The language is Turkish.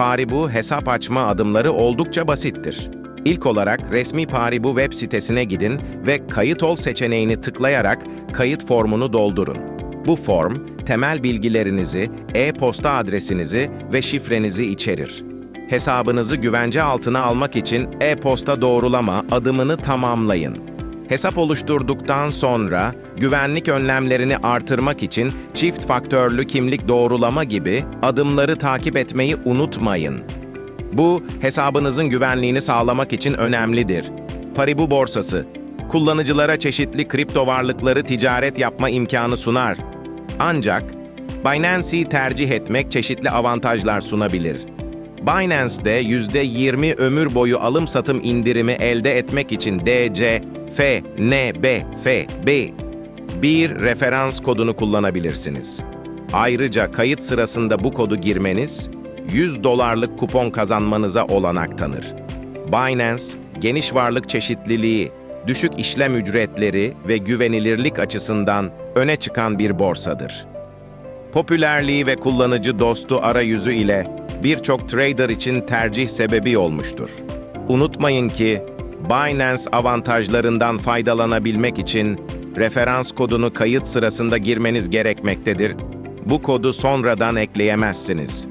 Paribu hesap açma adımları oldukça basittir. İlk olarak resmi Paribu web sitesine gidin ve kayıt ol seçeneğini tıklayarak kayıt formunu doldurun. Bu form, temel bilgilerinizi, e-posta adresinizi ve şifrenizi içerir. Hesabınızı güvence altına almak için e-posta doğrulama adımını tamamlayın. Hesap oluşturduktan sonra güvenlik önlemlerini artırmak için çift faktörlü kimlik doğrulama gibi adımları takip etmeyi unutmayın. Bu hesabınızın güvenliğini sağlamak için önemlidir. Paribu borsası kullanıcılara çeşitli kripto varlıkları ticaret yapma imkanı sunar. Ancak Binance'i tercih etmek çeşitli avantajlar sunabilir. Binance'de %20 ömür boyu alım satım indirimi elde etmek için DC, F, N, B, F, B bir referans kodunu kullanabilirsiniz. Ayrıca kayıt sırasında bu kodu girmeniz 100 dolarlık kupon kazanmanıza olanak tanır. Binance, geniş varlık çeşitliliği, düşük işlem ücretleri ve güvenilirlik açısından öne çıkan bir borsadır. Popülerliği ve kullanıcı dostu arayüzü ile birçok trader için tercih sebebi olmuştur. Unutmayın ki Binance avantajlarından faydalanabilmek için referans kodunu kayıt sırasında girmeniz gerekmektedir. Bu kodu sonradan ekleyemezsiniz.